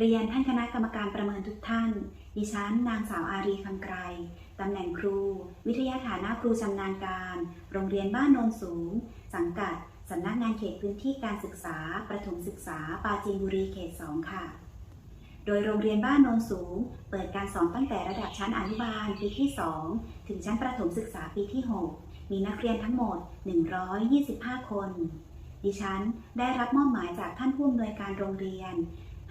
เรียนท่านคณะกรรมการประเมินทุกท่าน ดิฉันนางสาวอารีคำไกรตำแหน่งครู วิทยาฐานะครูชำนาญการ โรงเรียนบ้านโนนสูง สังกัดสำนักงานเขตพื้นที่การศึกษา ประถมศึกษา ปราจีนบุรีเขต 2 ค่ะ โดยโรงเรียนบ้านโนนสูง เปิดการสอนตั้งแต่ระดับชั้นอนุบาลปีที่ 2 ถึงชั้นประถมศึกษาปีที่ 6 มีนักเรียนทั้งหมด 125 คน ดิฉันได้รับมอบหมายจากท่านผู้อำนวยการโรงเรียน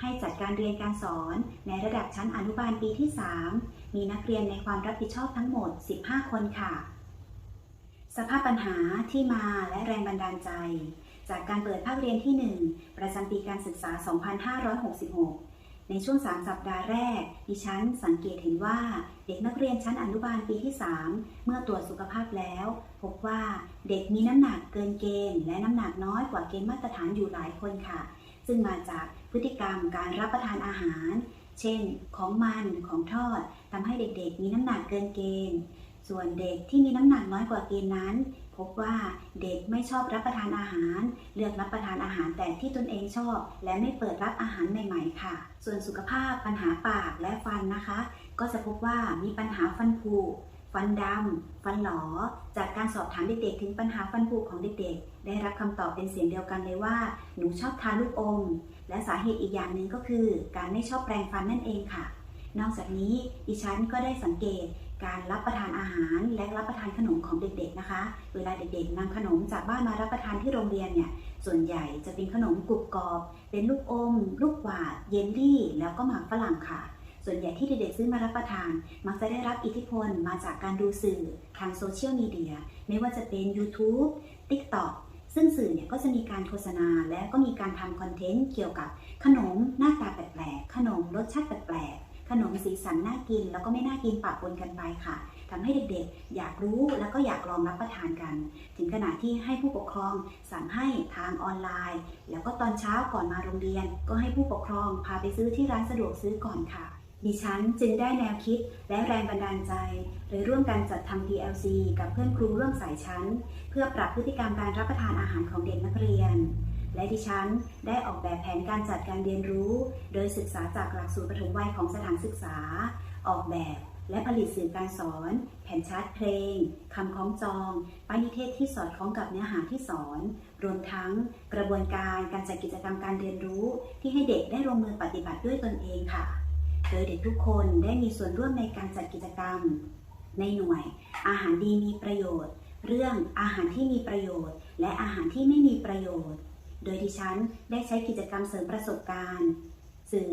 ให้จัดการเรียนการสอนในระดับชั้นอนุบาลปีที่ 3 มีนักเรียนในความรับผิดชอบทั้งหมด 15 คนค่ะ สภาพปัญหาที่มาและแรงบันดาลใจ จากการเปิดภาคเรียนที่ 1 ประจำปีการศึกษา 2566ในช่วง 3 สัปดาห์แรก ดิฉันสังเกตเห็นว่าเด็กนักเรียนชั้นอนุบาลปีที่ 3 เมื่อตรวจสุขภาพแล้ว พบว่าเด็กมีน้ำหนักเกินเกณฑ์ และน้ำหนักน้อยกว่าเกณฑ์มาตรฐานอยู่หลายคนค่ะ ซึ่งมาจาก พฤติกรรมการรับประทานอาหาร เช่น ของมันของทอดทำให้เด็กๆ มีน้ำหนักเกินเกณฑ์ ส่วนเด็กที่มีน้ำหนักน้อยกว่าเกณฑ์นั้น พบว่าเด็กไม่ชอบรับประทานอาหาร เลือกรับประทานอาหารแต่ที่ตนเองชอบ และไม่เปิดรับอาหารใหม่ ๆ ค่ะ ส่วนสุขภาพปัญหาปากและฟันนะคะ ก็จะพบว่ามีปัญหาฟันผุฟันดำ ฟันหลอ จากการสอบถามเด็กๆ ถึงปัญหาฟันผุของเด็กๆ ได้รับคำตอบเป็นเสียงเดียวกันเลยว่า หนูชอบทานลูกอม และสาเหตุอีกอย่างหนึ่งก็คือการไม่ชอบแปรงฟันนั่นเองค่ะ นอกจากนี้ดิฉันก็ได้สังเกตการรับประทานอาหารและรับประทานขนมของเด็กๆนะคะ เวลาเด็กๆนำขนมจากบ้านมารับประทานที่โรงเรียนเนี่ย ส่วนใหญ่จะเป็นขนมกรุบกรอบ เป็นลูกอม ลูกหวาด เยลลี่ แล้วก็หมากฝรั่งค่ะ ส่วนใหญ่ที่เด็กๆซื้อมารับประทาน มักจะได้รับอิทธิพลมาจากการดูสื่อทางโซเชียลมีเดีย ไม่ว่าจะเป็น YouTube TikTok ซึ่งสื่อเนี่ยก็จะมีการโฆษณาและก็มีการทำคอนเทนต์เกี่ยวกับขนมหน้าตาแปลกๆ ขนมรสชาติแปลกๆ ขนมสีสันน่ากิน แล้วก็ไม่น่ากินปะปนกันไปค่ะทำให้เด็กๆ อยากรู้แล้วก็อยากลองรับประทานกัน ถึงขนาดที่ให้ผู้ปกครองสั่งให้ทางออนไลน์ แล้วก็ตอนเช้าก่อนมาโรงเรียน ก็ให้ผู้ปกครองพาไปซื้อที่ร้านสะดวกซื้อก่อนค่ะ ดิฉันจึงได้แนวคิดและแรงบันดาลใจโดยร่วมกันจัดทำ PLC กับเพื่อนครูร่วมสายชั้น เพื่อปรับพฤติกรรมการรับประทานอาหารของเด็กนักเรียน และดิฉันได้ออกแบบแผนการจัดการเรียนรู้ โดยศึกษาจากหลักสูตรปฐมวัยของสถานศึกษา ออกแบบและผลิตสื่อการสอน แผ่นชาร์ตเพลง คำคล้องจอง ป้ายนิเทศที่สอดคล้องกับเนื้อหาที่สอน รวมทั้งกระบวนการการจัดกิจกรรมการเรียนรู้ ที่ให้เด็กได้ลงมือปฏิบัติด้วยตนเองค่ะ โดยเด็กทุกคนได้มีส่วนร่วมในการจัดกิจกรรม ในหน่วย อาหารดีมีประโยชน์ เรื่องอาหารที่มีประโยชน์ และอาหารที่ไม่มีประโยชน์ โดยดิฉันได้ใช้กิจกรรมเสริมประสบการณ์ สื่อ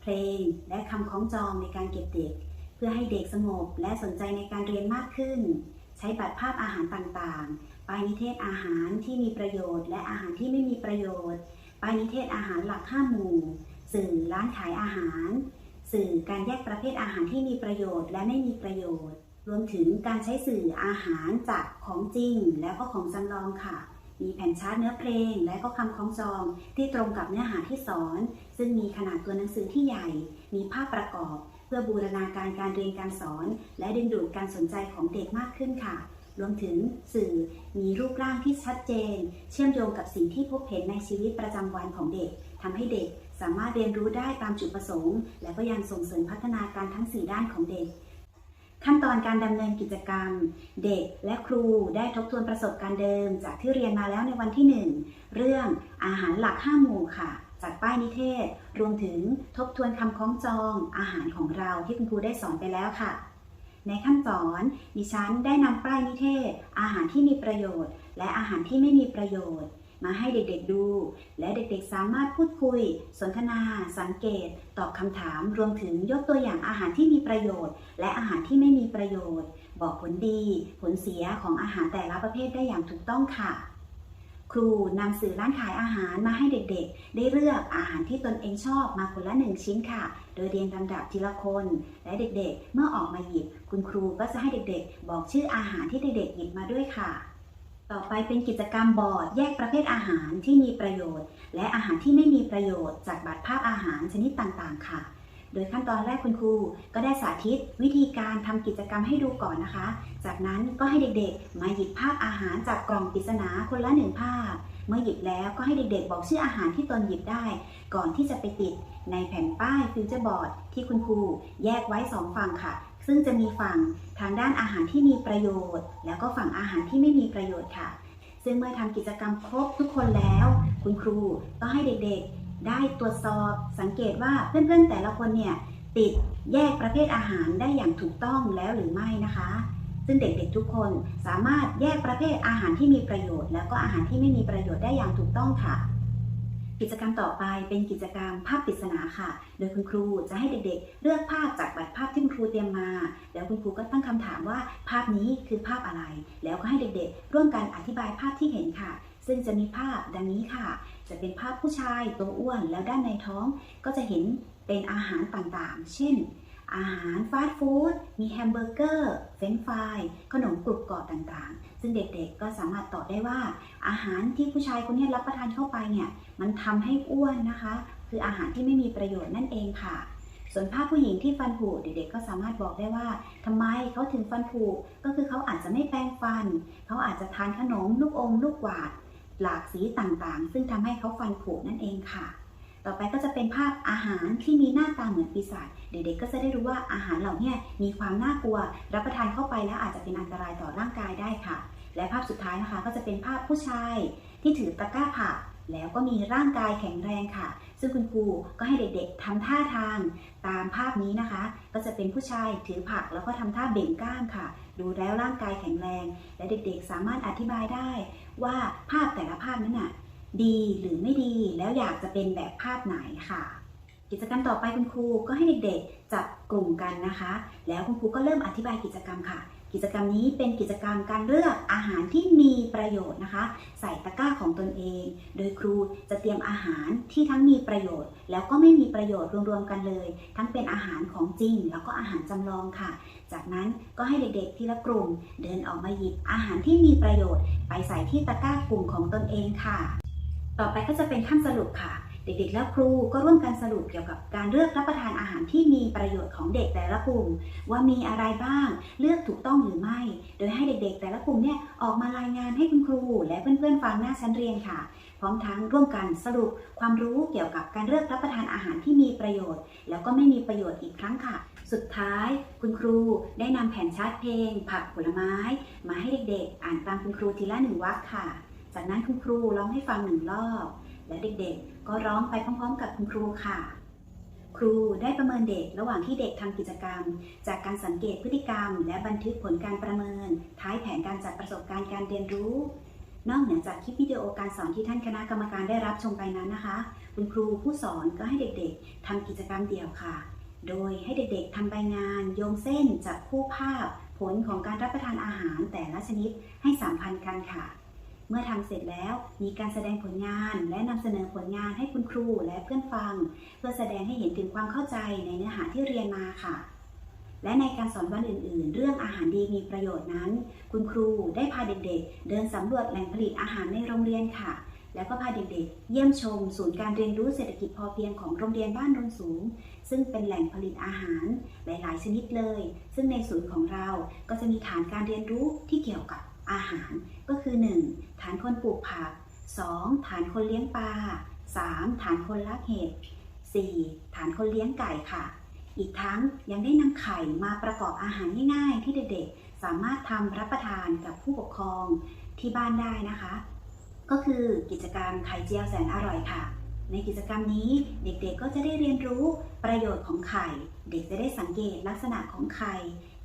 เพลง และคำคล้องจองในการเก็บเด็ก เพื่อให้เด็กสงบและสนใจในการเรียนมากขึ้น ใช้บัตรภาพอาหารต่างๆ ปายนิเทศอาหารที่มีประโยชน์ และอาหารที่ไม่มีประโยชน์ปายนิเทศอาหารหลักห้าหมู่ สื่อร้านขายอาหาร สื่อการแยกประเภทอาหารที่มีประโยชน์และไม่มีประโยชน์ รวมถึงการใช้สื่ออาหารจากของจริง แล้วก็ของจำลองค่ะ มีแผ่นชาร์ตเนื้อเพลง และก็คำคล้องจองที่ตรงกับเนื้อหาที่สอน ซึ่งมีขนาดตัวหนังสือที่ใหญ่ มีภาพประกอบ เพื่อบูรณาการการเรียนการสอน และดึงดูดการสนใจของเด็กมากขึ้นค่ะ รวมถึงสื่อมีรูปร่างที่ชัดเจน เชื่อมโยงกับสิ่งที่พบเห็นในชีวิตประจำวันของเด็กทำให้เด็กสามารถเรียนรู้ได้ตามจุดประสงค์ และก็ยังส่งเสริมพัฒนาการทั้ง 4 ด้านของเด็ก ขั้นตอนการดำเนินกิจกรรม เด็กและครูได้ทบทวนประสบการณ์เดิม จากที่เรียนมาแล้วในวันที่ 1 เรื่องอาหารหลัก 5 หมู่ค่ะ จากป้ายนิเทศ รวมถึงทบทวนคำคล้องจองอาหารของเราที่คุณครูได้สอนไปแล้วค่ะ ในขั้นสอนดิฉันได้นำป้ายนิเทศ อาหารที่มีประโยชน์ และอาหารที่ไม่มีประโยชน์ มาให้เด็กๆดู และเด็กๆสามารถพูดคุย สนทนา สังเกต ตอบคำถามรวมถึงยกตัวอย่างอาหารที่มีประโยชน์ และอาหารที่ไม่มีประโยชน์ บอกผลดี ผลเสียของอาหารแต่ละประเภทได้อย่างถูกต้องค่ะครูนำสื่อร้านขายอาหารมาให้เด็กๆ ได้เลือกอาหารที่ตนเองชอบมาคนละหนึ่งชิ้นค่ะ โดยเรียงลำดับทีละคน และเด็กๆ เมื่อออกมาหยิบ คุณครูก็จะให้เด็กๆ บอกชื่ออาหารที่เด็กๆ หยิบมาด้วยค่ะ ต่อไปเป็นกิจกรรมบอร์ดแยกประเภทอาหารที่มีประโยชน์ และอาหารที่ไม่มีประโยชน์จากบัตรภาพอาหารชนิดต่างๆ ค่ะโดยขั้นตอนแรกคุณครูก็ได้สาธิตวิธีการทำกิจกรรมให้ดูก่อนนะคะ จากนั้นก็ให้เด็กๆ มาหยิบภาพอาหารจากกล่องปริศนาคนละหนึ่งภาพ เมื่อหยิบแล้วก็ให้เด็กๆ บอกชื่ออาหารที่ตนหยิบได้ ก่อนที่จะไปติดในแผ่นป้ายฟิวเจอร์บอร์ดที่คุณครูแยกไว้สองฝั่งค่ะ ซึ่งจะมีฝั่งทางด้านอาหารที่มีประโยชน์ แล้วก็ฝั่งอาหารที่ไม่มีประโยชน์ค่ะ ซึ่งเมื่อทำกิจกรรมครบทุกคนแล้ว คุณครูก็ให้เด็กๆ ได้ตรวจสอบสังเกตว่าเพื่อนๆแต่ละคนเนี่ยติดแยกประเภทอาหารได้อย่างถูกต้องแล้วหรือไม่นะคะ ซึ่งเด็กๆทุกคนสามารถแยกประเภทอาหารที่มีประโยชน์ แล้วก็อาหารที่ไม่มีประโยชน์ได้อย่างถูกต้องค่ะ กิจกรรมต่อไปเป็นกิจกรรมภาพปริศนาค่ะ โดยคุณครูจะให้เด็กๆ เลือกภาพจากบัตรภาพที่คุณครูเตรียมมา แล้วคุณครูก็ตั้งคำถามว่าภาพนี้คือภาพอะไร แล้วก็ให้เด็กๆ ร่วมกันอธิบายภาพที่เห็นค่ะ ซึ่งจะมีภาพดังนี้ค่ะ จะเป็นภาพผู้ชายตัวอ้วนแล้วด้านในท้องก็จะเห็นเป็นอาหารต่างๆ เช่น อาหารฟาสต์ฟู้ดมีแฮมเบอร์เกอร์เฟรนฟรายขนมกรุบกรอบต่างๆ ซึ่งเด็กๆก็สามารถตอบได้ว่า อาหารที่ผู้ชายคนนี้รับประทานเข้าไปเนี่ยมันทำให้อ้วนนะคะ คืออาหารที่ไม่มีประโยชน์นั่นเองค่ะ ส่วนภาพผู้หญิงที่ฟันผุเด็กๆก็สามารถบอกได้ว่าทำไมเขาถึงฟันผุก็คือเขาอาจจะไม่แปรงฟัน เขาอาจจะทานขนมลูกอมลูกหวาดหลากสีต่างๆ ซึ่งทำให้เขาฟันผุนั่นเองค่ะ ต่อไปก็จะเป็นภาพอาหารที่มีหน้าตาเหมือนปีศาจ เด็กๆ ก็จะได้รู้ว่าอาหารเหล่านี้มีความน่ากลัว รับประทานเข้าไปแล้วอาจจะเป็นอันตรายต่อร่างกายได้ค่ะ และภาพสุดท้ายนะคะก็จะเป็นภาพผู้ชาย ที่ถือตะกร้าผักแล้วก็มีร่างกายแข็งแรงค่ะ ซึ่งคุณครูก็ให้เด็กๆทำท่าทาง ตามภาพนี้นะคะ ก็จะเป็นผู้ชายถือผักแล้วก็ทำท่าเบ่งกล้ามค่ะ ดูแล้วร่างกายแข็งแรง และเด็กๆ สามารถอธิบายได้ว่าภาพแต่ละภาพนั้นน่ะ ดีหรือไม่ดี แล้วอยากจะเป็นแบบภาพไหนค่ะ กิจกรรมต่อไปคุณครูก็ให้เด็กๆจับกลุ่มกันนะคะ แล้วคุณครูก็เริ่มอธิบายกิจกรรมค่ะ กิจกรรมนี้เป็นกิจกรรมการเลือกอาหารที่มีประโยชน์นะคะ ใส่ตะกร้าของตนเอง โดยครูจะเตรียมอาหารที่ทั้งมีประโยชน์ แล้วก็ไม่มีประโยชน์รวมๆกันเลย ทั้งเป็นอาหารของจริง แล้วก็อาหารจำลองค่ะจากนั้นก็ให้เด็กๆ ทีละกลุ่ม เดินออกมาหยิบอาหารที่มีประโยชน์ ไปใส่ที่ตะกร้ากลุ่มของตนเองค่ะ ต่อไปก็จะเป็นขั้นสรุปค่ะ เด็กๆ และครูก็ร่วมกันสรุปเกี่ยวกับการเลือกรับประทานอาหารที่มีประโยชน์ของเด็กแต่ละกลุ่ม ว่ามีอะไรบ้าง เลือกถูกต้องหรือไม่ โดยให้เด็กๆ แต่ละกลุ่มเนี่ยออกมารายงานให้คุณครู และเพื่อนๆฟังหน้าชั้นเรียนค่ะ พร้อมทั้งร่วมกันสรุปความรู้เกี่ยวกับการเลือกรับประทานอาหารที่มีประโยชน์ แล้วก็ไม่มีประโยชน์อีกครั้งค่ะสุดท้ายคุณครูได้นำแผ่นชาร์ตเพลง ผักผลไม้ มาให้เด็กๆ อ่านตามคุณครูทีละหนึ่งวรรคค่ะ จากนั้นคุณครูร้องให้ฟังหนึ่งรอบ และเด็กๆ ก็ร้องไปพร้อมๆ กับคุณครูค่ะ ครูได้ประเมินเด็กระหว่างที่เด็กทำกิจกรรม จากการสังเกตพฤติกรรม และบันทึกผลการประเมิน ท้ายแผนการจัดประสบการณ์การเรียนรู้ นอกเหนือจากคลิปวิดีโอการสอนที่ท่านคณะกรรมการได้รับชมไปนั้นนะคะ คุณครูผู้สอนก็ให้เด็กๆทำกิจกรรมเดี่ยวค่ะ โดยให้เด็กๆทำใบงาน โยงเส้นจับคู่ภาพ ผลของการรับประทานอาหารแต่ละชนิดให้สัมพันธ์กันค่ะ เมื่อทำเสร็จแล้วมีการแสดงผลงานและนำเสนอผลงานให้คุณครูและเพื่อนฟัง เพื่อแสดงให้เห็นถึงความเข้าใจในเนื้อหาที่เรียนมาค่ะและในการสอนวันอื่น ๆ เรื่องอาหารดีมีประโยชน์นั้น คุณครูได้พาเด็ก ๆ เดินสำรวจแหล่งผลิตอาหารในโรงเรียนค่ะ แล้วก็พาเด็ก ๆ เยี่ยมชม ศูนย์การเรียนรู้เศรษฐกิจพอเพียงของโรงเรียนบ้านโนนสูง ซึ่งเป็นแหล่งผลิตอาหารหลาย ๆ ชนิดเลย ซึ่งในศูนย์ของเราก็จะมีฐานการเรียนรู้ที่เกี่ยวกับอาหาร ก็คือ 1. ฐานคนปลูกผัก 2. ฐานคนเลี้ยงปลา 3. ฐานคนลักเห็ด 4. ฐานคนเลี้ยงไก่ค่ะ อีกทั้งยังได้นำไข่มาประกอบอาหารง่ายๆ ที่เด็กๆ สามารถทำรับประทานกับผู้ปกครองที่บ้านได้นะคะ ก็คือกิจกรรมไข่เจียวแสนอร่อยค่ะ ในกิจกรรมนี้เด็กๆก็จะได้เรียนรู้ประโยชน์ของไข่ เด็กจะได้สังเกตลักษณะของไข่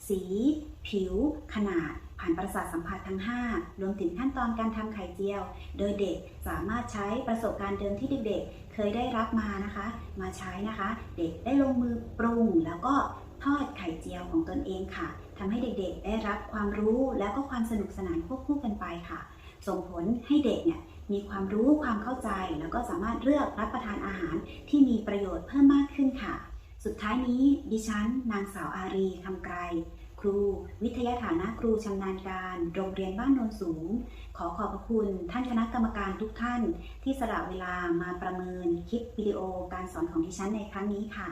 สี ผิว ขนาด ผ่านประสาทสัมผัสทั้ง 5 รวมถึงขั้นตอนการทำไข่เจียว โดยเด็กสามารถใช้ประสบการณ์เดิมที่เด็กๆ เคยได้รับมานะคะ มาใช้นะคะ เด็กได้ลงมือปรุงแล้วก็ทอดไข่เจียวของตนเองค่ะทำให้เด็กๆ ได้รับความรู้แล้วก็ความสนุกสนานควบคู่กันไปค่ะ ส่งผลให้เด็กเนี่ยมีความรู้ความเข้าใจ แล้วก็สามารถเลือกรับประทานอาหารที่มีประโยชน์เพิ่มมากขึ้นค่ะ สุดท้ายนี้ดิฉัน นางสาวอารีคำไกร ครู วิทยาฐานะครูชำนาญการ โรงเรียนบ้านโนนสูง ขอขอบพระคุณท่านคณะกรรมการทุกท่าน ที่สละเวลามาประเมินคลิปวิดีโอการสอนของดิฉันในครั้งนี้ค่ะ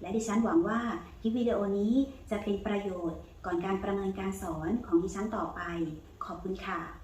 และดิฉันหวังว่าคลิปวิดีโอนี้จะเป็นประโยชน์ก่อนการประเมินการสอนของดิฉันต่อไป ขอบคุณค่ะ